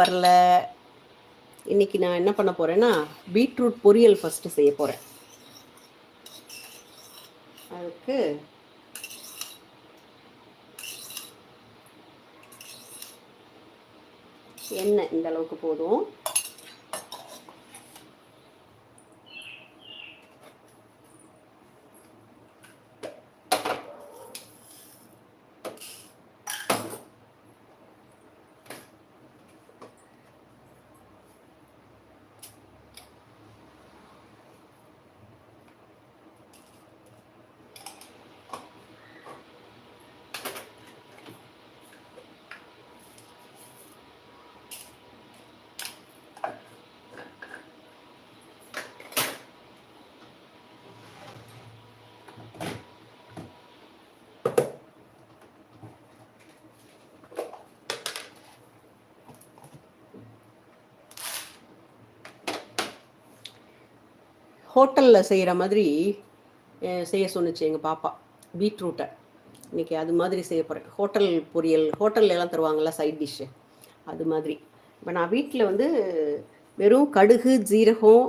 வரல. இன்னைக்கு நான் என்ன பண்ண போறேன்னா பீட்ரூட் பொரியல் ஃபர்ஸ்ட் செய்ய போறேன். அதுக்கு எண்ணெய் இந்த அளவுக்கு போதும். ஹோட்டலில் செய்கிற மாதிரி செய்ய சொன்னுச்சு எங்கள் பாப்பா. பீட்ரூட்டை. இன்றைக்கி அது மாதிரி செய்ய போகிறேன் ஹோட்டல் பொரியல் ஹோட்டல்ல எல்லாம் தருவாங்கள்ல சைட் டிஷ்ஷு அது மாதிரி. இப்போ நான் வீட்டில் வந்து வெறும் கடுகு ஜீரகம்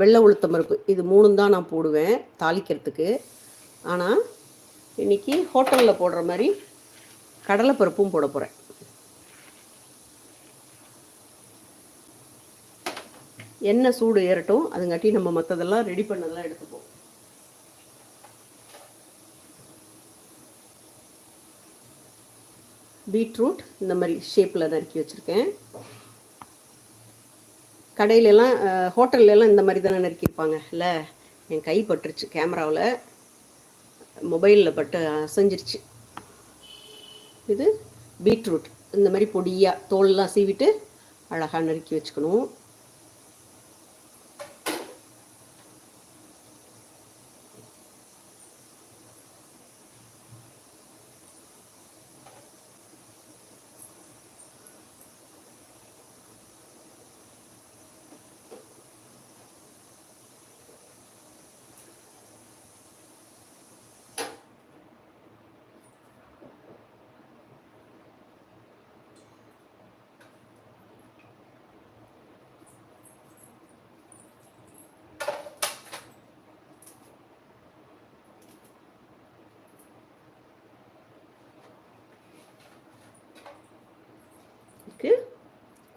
வெள்ளை உளுத்தம் பருப்பு. இது மூணும் தான் நான் போடுவேன் தாளிக்கிறதுக்கு. ஆனால் இன்னைக்கு ஹோட்டலில் போடுற மாதிரி கடலைப்பருப்பும் போட போகிறேன் எண்ணெய் சூடு ஏறட்டும் அதுங்காட்டி நம்ம மற்றதெல்லாம் ரெடி பண்ணதெல்லாம் எடுத்துப்போம். பீட்ரூட் இந்த மாதிரி ஷேப்பில் நறுக்கி வச்சுருக்கேன். கடையிலலாம் ஹோட்டல்லலாம் இந்த மாதிரி தானே நறுக்கியிருப்பாங்க. இல்லை என் கை பட்டுருச்சு கேமராவில். மொபைலில் பட்டு அசைஞ்சிருச்சு. இது பீட்ரூட். இந்த மாதிரி பொடியாக தோல்லாம் சீவிட்டு அழகாக நறுக்கி வச்சுக்கணும்.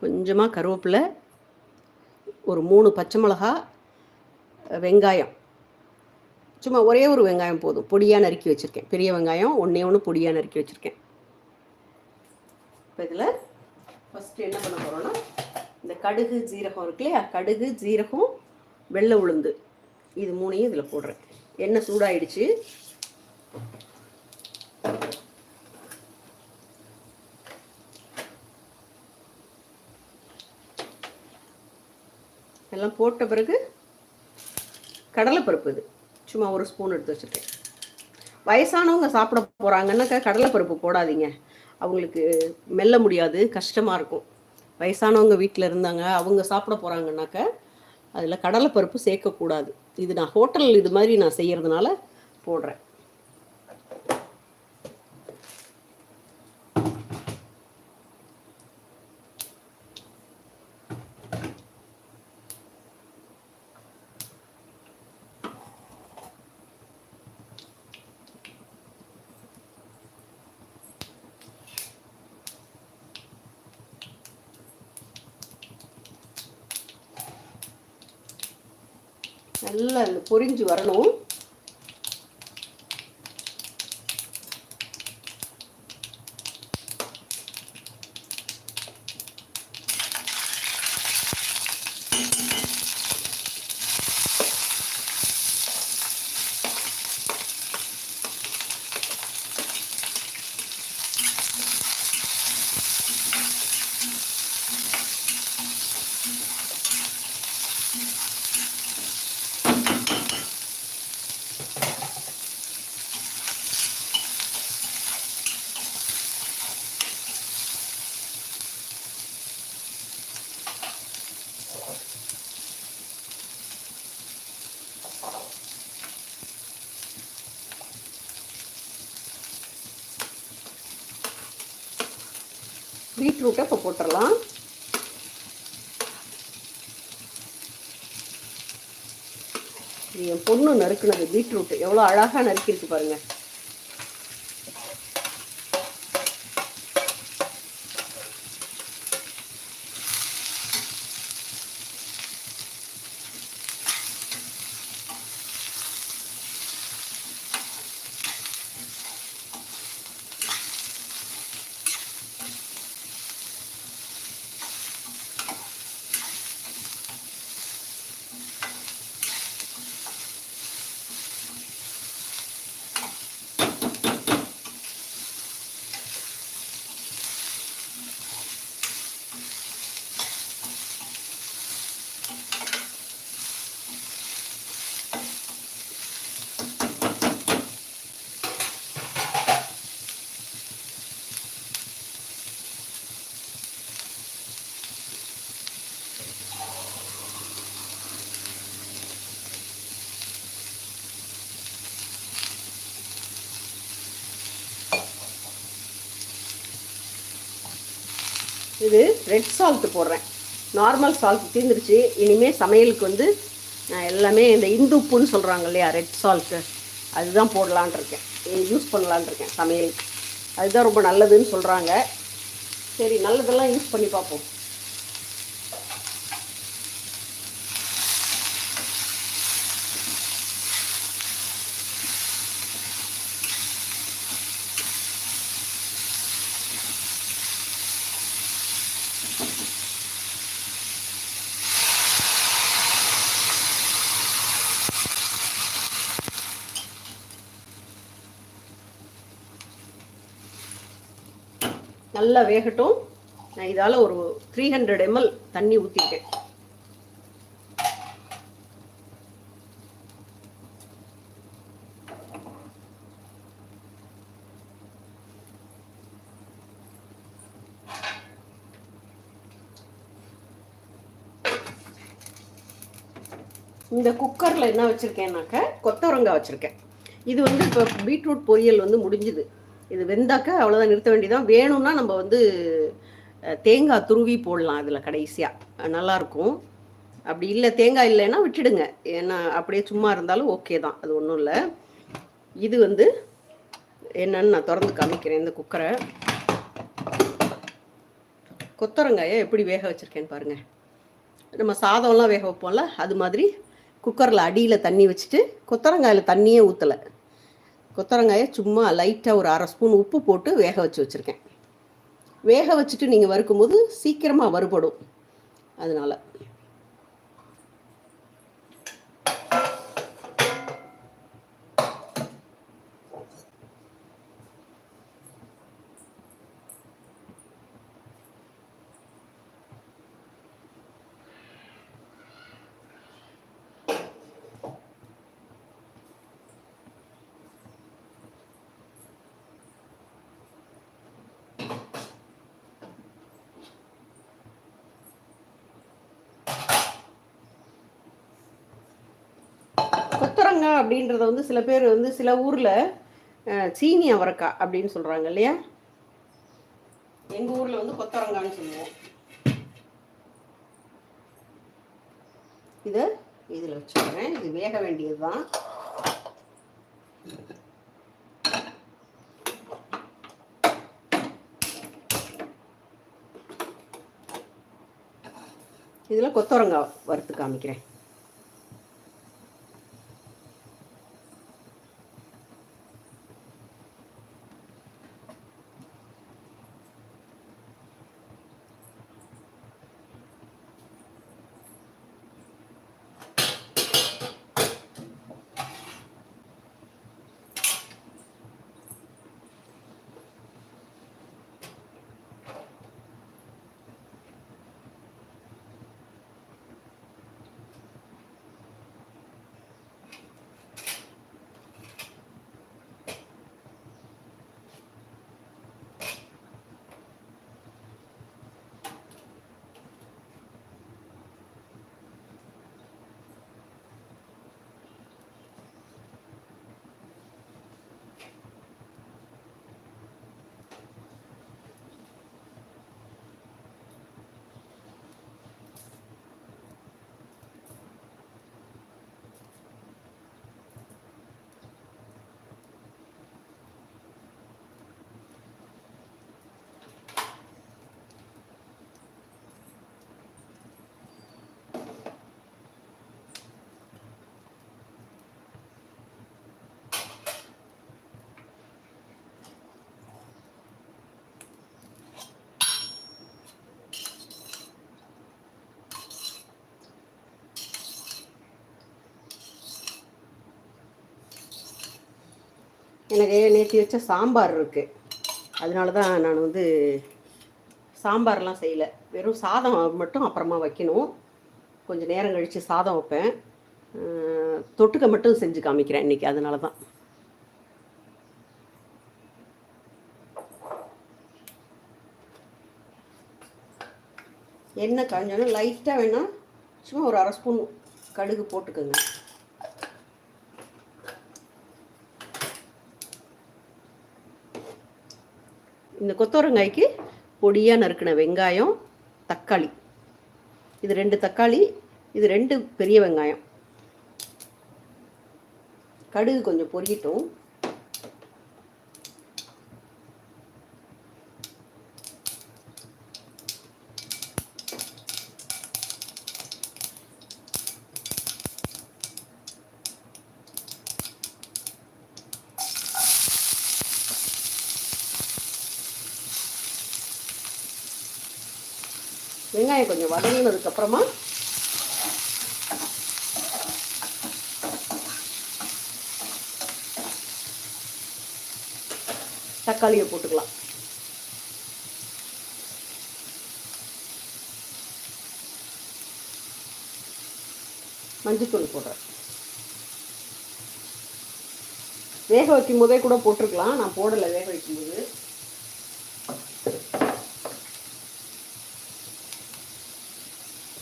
கொஞ்சமாக கருவேப்பிலை ஒரு மூணு பச்சை மிளகா வெங்காயம். சும்மா ஒரே ஒரு வெங்காயம் போதும். பொடியாக நறுக்கி வச்சுருக்கேன். பெரிய வெங்காயம் ஒன்றே ஒன்று பொடியாக நறுக்கி வச்சுருக்கேன். இப்போ இதில் ஃபஸ்ட்டு என்ன பண்ண போகிறோன்னா இந்த கடுகு ஜீரகம் இருக்கு இல்லையா? கடுகு ஜீரகம் வெள்ளை உளுந்து. இது மூணையும் இதில் போடுறேன். எண்ணெய் சூடாயிடுச்சு. இதெல்லாம் போட்ட பிறகு கடலைப்பருப்பு இது. சும்மா ஒரு ஸ்பூன் எடுத்து வச்சுருக்கேன் வயசானவங்க சாப்பிட போகிறாங்கன்னாக்கா கடலைப்பருப்பு போடாதீங்க. அவங்களுக்கு மெல்ல முடியாது கஷ்டமாக இருக்கும். வயசானவங்க வீட்டில் இருந்தாங்க அவங்க சாப்பிட போகிறாங்கன்னாக்கா அதில் கடலைப்பருப்பு சேர்க்கக்கூடாது. இது நான் ஹோட்டல் இது மாதிரி நான் செய்கிறதுனால போடுறேன். நல்லா இந்த பொரிஞ்சு வரணும். பீட்ரூட்டை இப்போ போட்டுடலாம் என் பொண்ணு நறுக்குனது பீட்ரூட். எவ்வளோ அழகாக நறுக்கிருக்கு பாருங்கள் இது ரெட் சால்ட் போடுறேன். நார்மல் சால்ட் தீர்ந்துருச்சு இனிமேல் சமையலுக்கு வந்து நான் எல்லாமே இந்த இந்து உப்புன்னு சொல்கிறாங்க இல்லையா ரெட் சால்ட்டு அதுதான் போடலான் இருக்கேன். யூஸ் பண்ணலான் இருக்கேன் சமையலுக்கு. அதுதான் ரொம்ப நல்லதுன்னு சொல்கிறாங்க சரி நல்லதெல்லாம் யூஸ் பண்ணி பார்ப்போம். நல்லா வேகட்டும். நான் இதால் ஒரு த்ரீ ஹண்ட்ரட் எம்எல் தண்ணி ஊற்றிட்டேன் இந்த குக்கரில் என்ன வச்சுருக்கேன்னாக்க கொத்தவரங்காய் வச்சுருக்கேன். இது வந்து இப்போ பீட்ரூட் பொரியல் வந்து முடிஞ்சுது. இது வெந்தாக்க அவ்வளோதான் நிறுத்த வேண்டியதான் வேணும்னா நம்ம வந்து தேங்காய் துருவி போடலாம் இதில் கடைசியாக நல்லாயிருக்கும் அப்படி இல்லை தேங்காய் இல்லைன்னா விட்டுடுங்க. ஏன்னா அப்படியே சும்மா இருந்தாலும் ஓகே தான். அது ஒன்றும் இல்லை. இது வந்து என்னன்னு நான் திறந்து காமிக்கிறேன் இந்த குக்கரை. கொத்தரங்காயை எப்படி வேக வச்சுருக்கேன்னு பாருங்கள் நம்ம சாதம்லாம் வேக வைப்போம்ல அது மாதிரி குக்கரில் அடியில் தண்ணி வச்சுட்டு கொத்தரங்காயில் தண்ணியே ஊற்றலை கொத்தரங்காயை சும்மா லைட்டாக ஒரு அரை ஸ்பூன் உப்பு போட்டு வேக வச்சு வச்சுருக்கேன். வேக வச்சுட்டு நீங்கள் வறுக்கும்போது சீக்கிரமாக வறுபடும். அதனால். கொத்தரங்காய் அப்படின்றத வந்து சில பேர் வந்து சில ஊரில் சீனி அவரக்காய் அப்படின்னு சொல்கிறாங்க இல்லையா? எங்கள் ஊரில் வந்து கொத்தரங்கான்னு சொல்லுவோம். இதை இதில் வச்சுக்கிறேன். இது வேக வேண்டியது தான் இதில் கொத்தவரங்காய் வறுத்து காமிக்கிறேன். எனக்கு நேற்று வச்ச சாம்பார் இருக்குது அதனால தான் நான் வந்து சாம்பார்லாம் செய்யலை. வெறும் சாதம் மட்டும் அப்புறமா வைக்கணும். கொஞ்சம் நேரம் கழித்து சாதம் வைப்பேன். தொட்டுக்க மட்டும் செஞ்சு காமிக்கிறேன் இன்றைக்கி அதனால தான் எண்ணெய் காஞ்சோன்னா லைட்டாக வேணால் சும்மா ஒரு அரை ஸ்பூன் கடுகு போட்டுக்கோங்க. இந்த கொத்தவரங்காய்க்கு பொடியாக நறுக்கின வெங்காயம் தக்காளி. இது ரெண்டு தக்காளி இது ரெண்டு பெரிய வெங்காயம். கடுகு கொஞ்சம் பொரியட்டும் வெங்காயம் கொஞ்சம் வதங்கினதுக்கப்புறமா தக்காளியை போட்டுக்கலாம். மஞ்சத்தூள் போடுறேன். வேக வைக்கும் போதே கூட போட்டிருக்கலாம். நான் போடலை வேக வைக்கும்போது.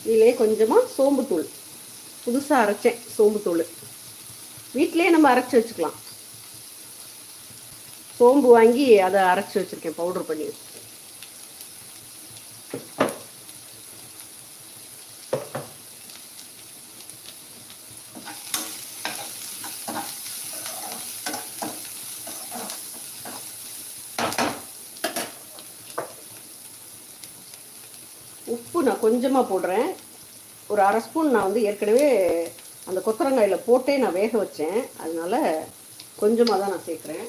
இதிலே கொஞ்சமாக சோம்புத்தூள். புதுசாக அரைச்சேன் சோம்புத்தூள். வீட்டிலேயே நம்ம அரைச்சி வச்சுக்கலாம். சோம்பு வாங்கி அதை அரைச்சி வச்சுருக்கேன் பவுடர் பண்ணி உப்பு நான் கொஞ்சமாக போடுறேன். ஒரு அரை ஸ்பூன் நான் வந்து ஏற்கனவே அந்த கொத்தரங்காயில் போட்டே நான் வேக வச்சேன். அதனால கொஞ்சமாக தான் நான் சேர்க்குறேன்.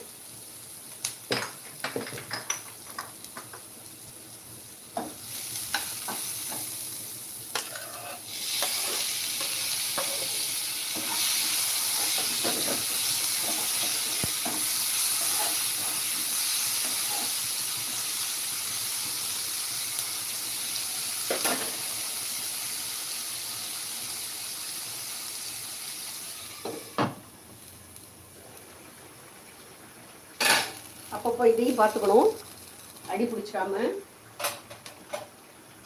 பார்த்துக்கணும். அடி பிடிச்சிடாம.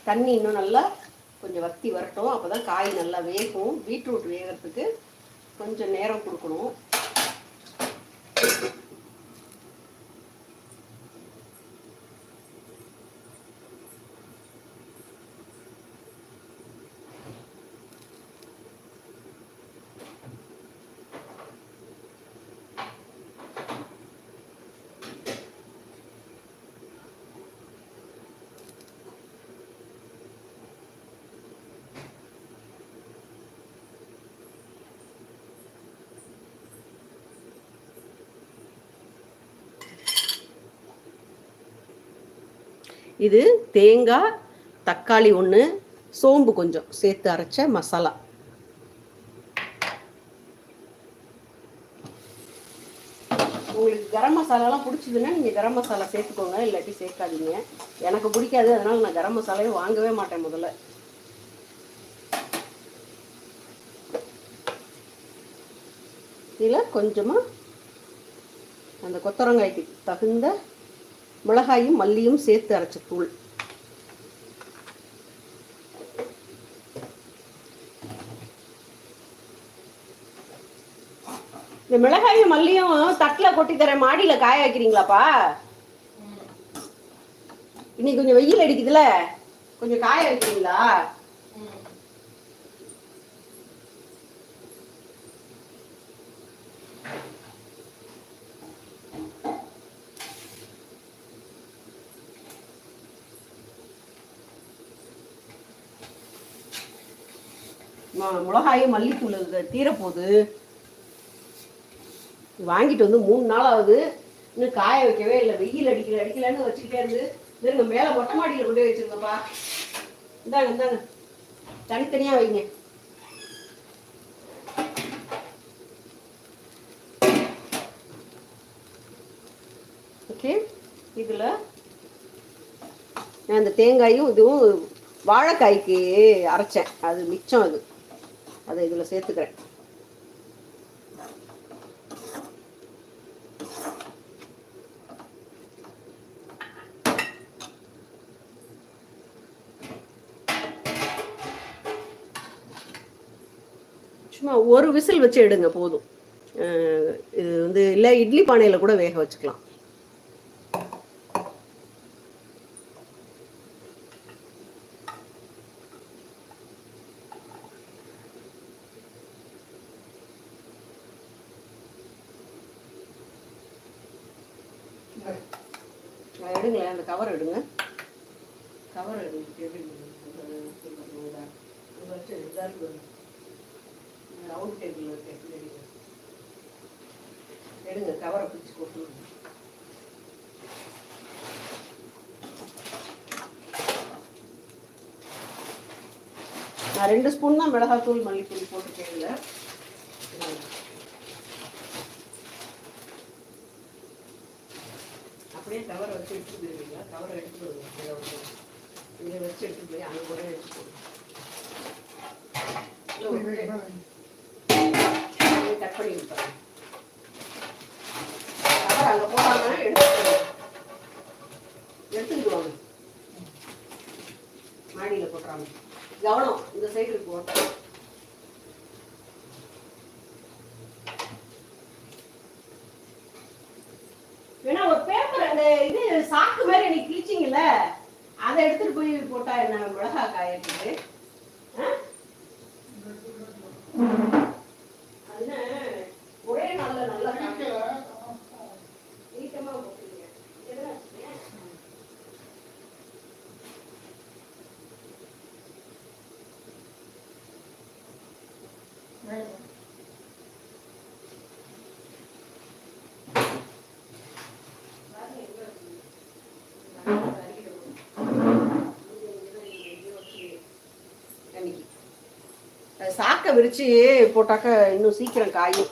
தண்ணி இன்னும் நல்லா கொஞ்சம் வத்தி வரட்டும். அப்போ தான் காய் நல்லா வேகும். பீட்ரூட் வேகிறதுக்கு கொஞ்சம் நேரம் கொடுக்கணும். இது தேங்காய் தக்காளி ஒன்று சோம்பு கொஞ்சம் சேர்த்து அரைச்ச மசாலா. உங்களுக்கு கரம் மசாலாலாம் பிடிச்சதுன்னா நீங்கள் கரம் மசாலா சேர்த்துக்கோங்க இல்லாட்டி சேர்க்காதீங்க. எனக்கு பிடிக்காது அதனால் நான் கரம் மசாலாவே வாங்கவே மாட்டேன் முதல்ல. இதில் கொஞ்சமாக அந்த கொத்தரங்காய்க்கு தகுந்த மிளகாயும் மல்லியும் சேர்த்து அரைச்ச தூள். இந்த மிளகாயும் மல்லியும் தட்டில் கொட்டி தரேன் மாடியில காய வைக்கிறீங்களாப்பா? இன்னைக்கு கொஞ்சம் வெயில் அடிக்குதுல. கொஞ்சம் காய வைக்கிறீங்களா? மிளகாயும் மல்லித்தூள் இது தீரப்போகுது வாங்கிட்டு வந்து மூணு நாள் ஆகுது இன்னும் காய வைக்கவே இல்லை. வெயில் அடிக்கல அடிக்கலன்னு வச்சுக்கிட்டே இருந்து இருங்க மேலே மொட்டை மாடியில் கொண்டு போய் வச்சிருங்கப்பா இந்தாங்க இந்தாங்க. தனித்தனியாக வைங்க. ஓகே இதில் நான் இந்த தேங்காயும் இதுவும் வாழைக்காய்க்கு அரைச்சேன். அது மிச்சம் அது. அதை இதில் சேர்த்துக்கிறேன். சும்மா ஒரு விசில் வச்சு எடுங்க போதும். இது வந்து இல்லை இட்லி பானையில் கூட வேக வச்சுக்கலாம் அஹ் எடுங்களேன் அந்த கவர் எடுங்க கவர் எடுங்க எடுங்க. அது இந்தா, இது வச்சு இதா இருக்கு. ரவுண்ட் டேபிள் இருக்கு எடுங்க. எடுங்க கவரை பிடிச்சி கொட்டுங்க நான் ரெண்டு ஸ்பூன் தான் மிளகாத்தூள் மல்லித்தூள் போட்டுருக்கேன் இதில் அப்படியே கவரை வச்சு எடுத்து போயிருவீங்களா? கவரை எடுத்து வருவீங்க இதை வச்சு எடுத்து போய் அங்கே கூட வச்சு போடுங்க கட் பண்ணி விட்டுறேன். கவர் அங்கே எடுத்து எடுத்துக்கிட்டு வாங்க. மாடியில் போட்டுறாங்க. கவனம். சைடு போட்டேன் வேணா ஒரு பேப்பர் அந்த இது சாக்கு மாதிரி எனக்கு கிழிச்சிங்கல்ல அதை எடுத்துட்டு போய் போட்டா என்ன மிளகா காயத்துக்கு சாக்கை விரிச்சு போட்டாக்க இன்னும் சீக்கிரம் காயும்.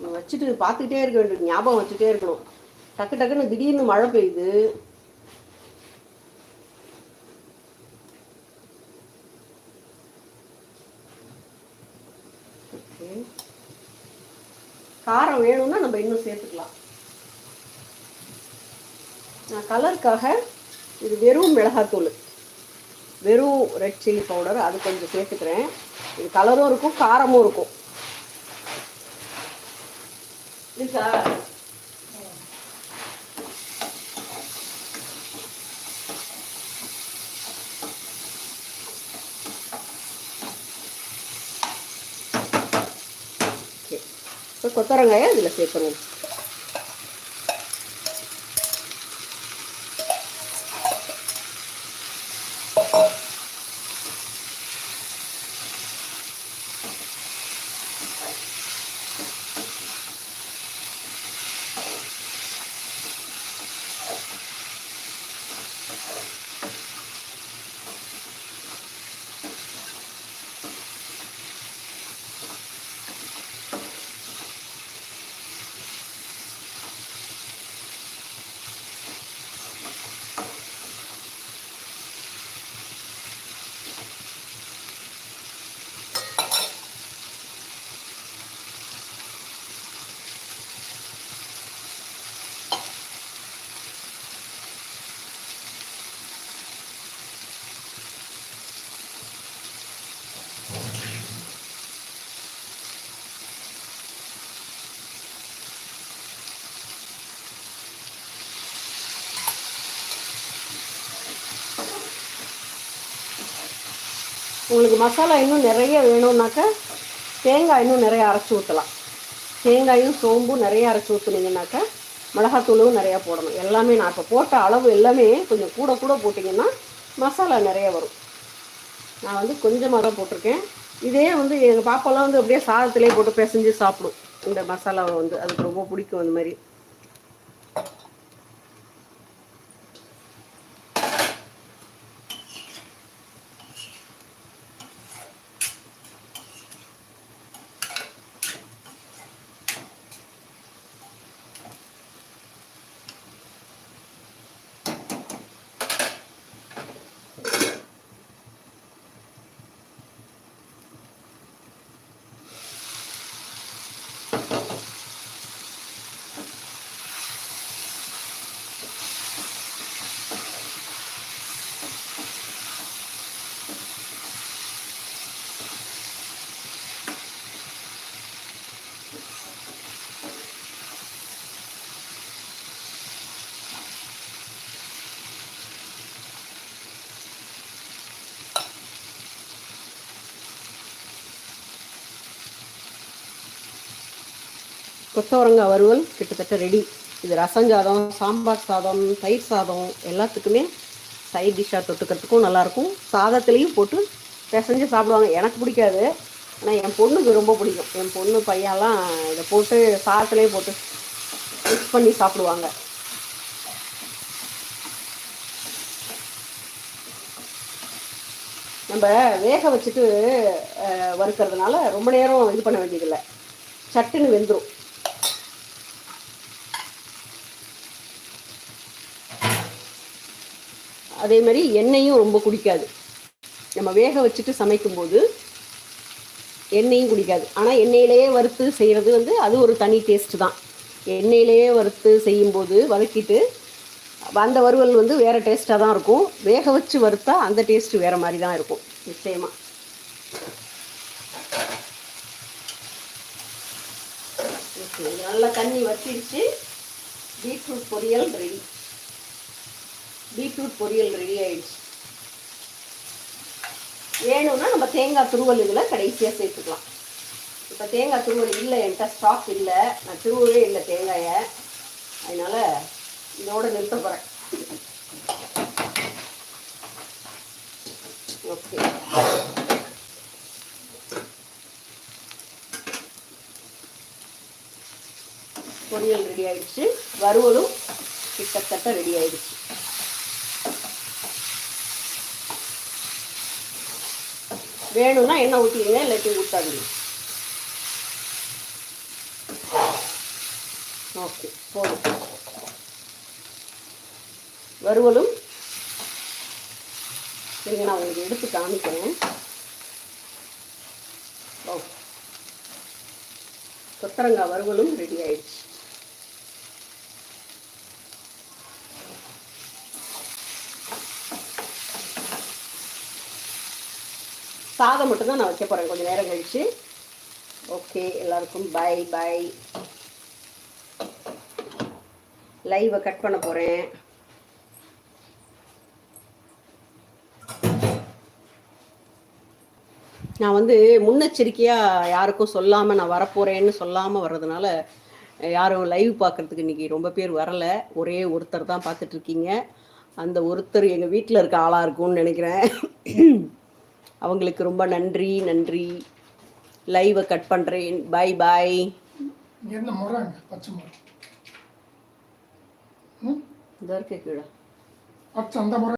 நம்ம வச்சுட்டு பார்த்துக்கிட்டே இருக்க வேண்டியது ஞாபகம் வச்சுட்டே இருக்கணும். டக்கு டக்குன்னு திடீர்னு மழை பெய்யுது. காரம் வேணும்னா நம்ம இன்னும் சேர்த்துக்கலாம். நான் கலருக்காக இது வெறும் மிளகாத்தூள். வெறும் ரெட் சில்லி பவுடர் அது கொஞ்சம் சேர்த்துக்கிறேன். இது கலரும் இருக்கும் காரமும் இருக்கும். இப்போ கொத்தரங்காயை இதில் சேர்த்துருவோம் உங்களுக்கு மசாலா இன்னும் நிறைய வேணும்னாக்கா தேங்காய் இன்னும் நிறைய அரைச்சி ஊற்றலாம் தேங்காயும் சோம்பும் நிறைய அரைச்சி ஊற்றுனீங்கன்னாக்கா மிளகாத்தூளும் நிறையா போடணும். எல்லாமே நான் இப்போ போட்ட அளவு எல்லாமே கொஞ்சம் கூட கூட போட்டிங்கன்னா மசாலா நிறைய வரும். நான் வந்து கொஞ்சமாக தான் போட்டிருக்கேன். இதே வந்து எங்கள் பாப்பாலாம் வந்து அப்படியே சாதத்திலே போட்டு பிசைஞ்சு சாப்பிடும். இந்த மசாலாவை வந்து. அதுக்கு ரொம்ப பிடிக்கும் அந்த மாதிரி. கொத்தவரங்காய் வறுவல் கிட்டத்தட்ட ரெடி இது ரசம் சாதம் சாம்பார் சாதம் தயிர் சாதம் எல்லாத்துக்குமே சைட் டிஷ்ஷாக தொட்டுக்கிறதுக்கும் நல்லாயிருக்கும். சாதத்துலேயும் போட்டு பிசைஞ்சு சாப்பிடுவாங்க. எனக்கு பிடிக்காது. ஆனால் என் பொண்ணுக்கு ரொம்ப பிடிக்கும். என் பொண்ணு பையெல்லாம் இதை போட்டு சாதத்துலேயே போட்டு மிக்ஸ் பண்ணி சாப்பிடுவாங்க. நம்ம வேக வச்சுட்டு வறுக்கிறதுனால ரொம்ப நேரம் இது பண்ண வேண்டியதில்லை. சட்டுன்னு வெந்துடும் அதே மாதிரி எண்ணெயும் ரொம்ப குடிக்காது. நம்ம வேக வச்சுட்டு சமைக்கும்போது எண்ணெயும் குடிக்காது. ஆனால் எண்ணெயிலேயே வறுத்து செய்கிறது வந்து அது ஒரு தனி டேஸ்ட்டு தான். எண்ணெயிலேயே வறுத்து செய்யும்போது வதக்கிட்டு அந்த வறுவல் வந்து வேறு டேஸ்ட்டாக தான் இருக்கும். வேக வச்சு வறுத்தா அந்த டேஸ்ட்டு வேறு மாதிரி தான் இருக்கும். நிச்சயமாக நல்லா தண்ணி வச்சிருச்சு பீட்ரூட் பொரியல் ரெடி. பீட்ரூட் பொரியல் ரெடி ஆயிடுச்சு. வேணும்னா நம்ம தேங்காய் துருவல் இதில் கடைசியாக சேர்த்துக்கலாம். இப்போ தேங்காய் துருவல் இல்லை என்கிட்ட ஸ்டாக் இல்லை. நான் திருவவே இல்லை தேங்காயை. அதனால் இதோட நிறுத்த போகிறேன் ஓகே பொரியல் ரெடி ஆயிடுச்சு. வறுவலும் கிட்டத்தட்ட ரெடி ஆயிடுச்சு. வேணும்னா எண்ணெய் ஊற்றிடுங்க இல்லாட்டி ஊற்றாதீங்க ஓகே போதும். வறுவலும். இருங்க நான் உங்களுக்கு எடுத்து காமிக்கிறேன். ஓ. கொத்தரங்காய் வறுவலும் ரெடி ஆயிடுச்சு. சாதம் மட்டும்தான் நான் வைக்க போகிறேன் கொஞ்சம் நேரம் கழிச்சு. ஓகே எல்லாருக்கும் பை பை லைவை கட் பண்ண போகிறேன் நான் வந்து முன்னெச்சரிக்கையாக யாருக்கும் சொல்லாமல் நான் வரப்போகிறேன்னு சொல்லாமல் வர்றதுனால யாரும் லைவ் பார்க்குறதுக்கு இன்றைக்கி ரொம்ப பேர் வரலை. ஒரே ஒருத்தர் தான் பார்த்துட்ருக்கீங்க அந்த ஒருத்தர் எங்கள் வீட்டில் இருக்க ஆளாக இருக்கும்னு நினைக்கிறேன். அவங்களுக்கு ரொம்ப நன்றி நன்றி. லைவை கட் பண்ணுறேன் பை பாய் என்ன முறைங்க பச்சை முறை ம்? இந்த இருக்க கீழே. பச்சை அந்த முறை